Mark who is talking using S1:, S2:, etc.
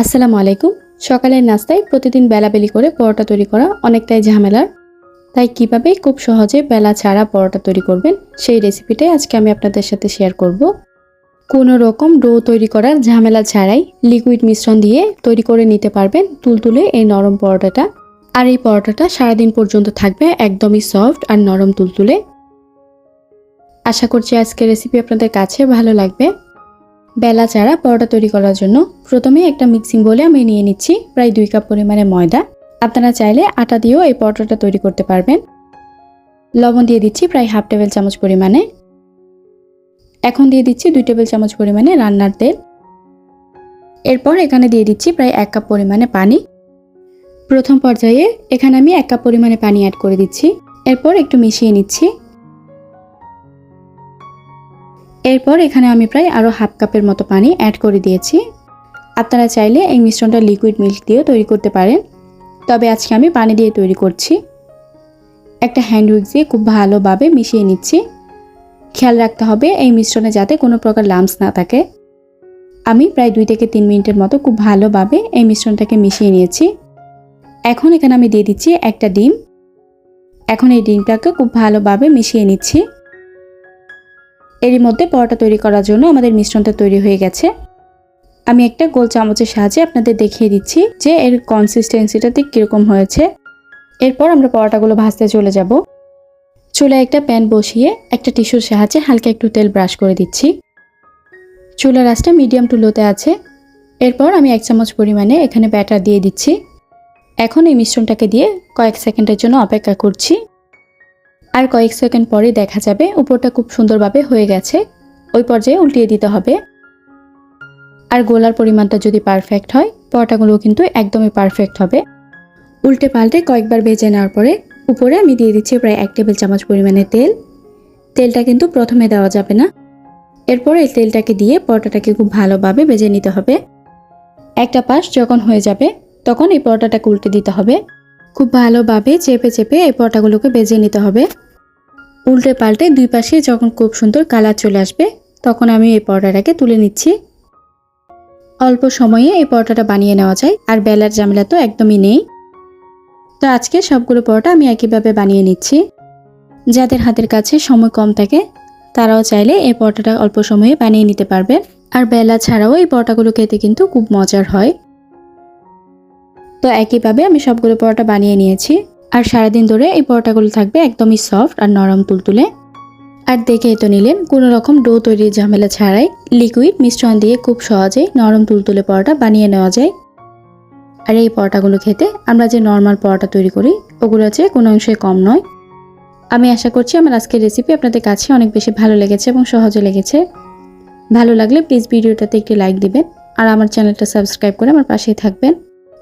S1: আসসালামু আলাইকুম। সকালের নাস্তায় প্রতিদিন বেলাবেলি করে পরোটা তৈরি করা অনেকটাই ঝামেলার। তাই কীভাবে খুব সহজে বেলা ছাড়া পরোটা তৈরি করবেন সেই রেসিপিটাই আজকে আমি আপনাদের সাথে শেয়ার করব। কোনো রকম ডো তৈরি করার ঝামেলা ছাড়াই লিকুইড মিশ্রণ দিয়ে তৈরি করে নিতে পারবেন তুলতুলে এই নরম পরোটাটা। আর এই পরোটাটা সারাদিন পর্যন্ত থাকবে একদমই সফট আর নরম তুলতুলে। আশা করছি আজকের রেসিপি আপনাদের কাছে ভালো লাগবে। বেলা চারা পরোটা তৈরি করার জন্য। প্রথমে একটা মিক্সিং বলে আমি নিয়ে নিচ্ছি প্রায় দুই কাপ পরিমাণে ময়দা। আপনারা চাইলে আটা দিয়েও এই পরোটাটা তৈরি করতে পারবেন। লবণ দিয়ে দিচ্ছি প্রায় হাফ টেবিল চামচ পরিমাণে। এখন দিয়ে দিচ্ছি দুই টেবিল চামচ পরিমাণে রান্নার তেল। এরপর এখানে দিয়ে দিচ্ছি প্রায় এক কাপ পরিমাণে পানি। প্রথম পর্যায়ে এখানে আমি এক কাপ পরিমাণে পানি অ্যাড করে দিচ্ছি। এরপর একটু মিশিয়ে নিচ্ছি। এরপর এখানে আমি প্রায় আরও হাফ কাপের মতো পানি অ্যাড করে দিয়েছি। আপনারা চাইলে এই মিশ্রণটা লিকুইড মিল্ক দিয়েও তৈরি করতে পারেন। তবে আজকে আমি পানি দিয়ে তৈরি করছি। একটা হ্যান্ড উইক দিয়ে খুব ভালোভাবে মিশিয়ে নিচ্ছি। খেয়াল রাখতে হবে এই মিশ্রণে যাতে কোনো প্রকার লামস না থাকে। আমি প্রায় দুই থেকে তিন মিনিটের মতো খুব ভালোভাবে এই মিশ্রণটাকে মিশিয়ে নিয়েছি। এখন এখানে আমি দিয়ে দিচ্ছি একটা ডিম। এখন এই ডিমটাকে খুব ভালোভাবে মিশিয়ে নিচ্ছি। এরই মধ্যে পরোটা তৈরি করার জন্য আমাদের মিশ্রণটা তৈরি হয়ে গেছে। আমি একটা গোল চামচের সাহায্যে আপনাদের দেখিয়ে দিচ্ছি যে এর কনসিস্টেন্সিটা ঠিক কীরকম হয়েছে। এরপর আমরা পরোটাগুলো ভাজতে চলে যাব। চুলায় একটা প্যান বসিয়ে একটা টিস্যুর সাহায্যে হালকা একটু তেল ব্রাশ করে দিচ্ছি। চুলার আঁচটা মিডিয়াম টু লোতে আছে। এরপর আমি এক চামচ পরিমাণে এখানে ব্যাটার দিয়ে দিচ্ছি। এখন এই মিশ্রণটাকে দিয়ে কয়েক সেকেন্ডের জন্য অপেক্ষা করছি। আর কয়েক সেকেন্ড পরে দেখা যাবে উপরটা খুব সুন্দরভাবে হয়ে গেছে। ওই পর্যায়ে উল্টিয়ে দিতে হবে। আর গোলার পরিমাণটা যদি পারফেক্ট হয় পরোটাগুলো কিন্তু একদমই পারফেক্ট হবে। উল্টে পাল্টে কয়েকবার ভেজে নেওয়ার পরে উপরে আমি দিয়ে দিচ্ছি প্রায় এক টেবিল চামচ পরিমাণে তেল। তেলটা কিন্তু প্রথমে দেওয়া যাবে না। এরপর এই তেলটাকে দিয়ে পরোটাটাকে খুব ভালোভাবে ভেজে নিতে হবে। একটা পাশ যখন হয়ে যাবে, তখন এই পরোটাটাকে উল্টে দিতে হবে। খুব ভালোভাবে চেপে চেপে এই পরোটাগুলোকে বেজে নিতে হবে। উল্টে পাল্টে দুই পাশে যখন খুব সুন্দর কালার চলে আসবে, তখন আমি এই পরোটাটাকে তুলে নিচ্ছি। অল্প সময়ে এই পরোটাটা বানিয়ে নেওয়া যায়, আর বেলার ঝামেলা তো একদমই নেই। তো আজকে সবগুলো পরোটা আমি একইভাবে বানিয়ে নিচ্ছি। যাদের হাতের কাছে সময় কম থাকে, তারাও চাইলে এই পরোটাটা অল্প সময়ে বানিয়ে নিতে পারবে। আর বেলা ছাড়াও এই পরোটাগুলো খেতে কিন্তু খুব মজার হয়। তো একইভাবে আমি সবগুলো পরোটা বানিয়ে নিয়েছি। আর সারাদিন ধরে এই পরোটাগুলো থাকবে একদমই সফট আর নরম তুলতুলে। আর দেখেই তো নিলেন, কোনো রকম ডো তৈরির ঝামেলা ছাড়াই লিকুইড মিশ্রণ দিয়ে খুব সহজেই নরম তুলতুলে পরোটা বানিয়ে নেওয়া যায়। আর এই পরোটাগুলো খেতে আমরা যে নর্মাল পরোটা তৈরি করি, ওগুলো চেয়ে কোনো অংশে কম নয়। আমি আশা করছি আমার আজকের রেসিপি আপনাদের কাছে অনেক বেশি ভালো লেগেছে এবং সহজে লেগেছে। ভালো লাগলে প্লিজ ভিডিওটাতে একটি লাইক দিবেন, আর আমার চ্যানেলটা সাবস্ক্রাইব করে আমার পাশেই থাকবেন।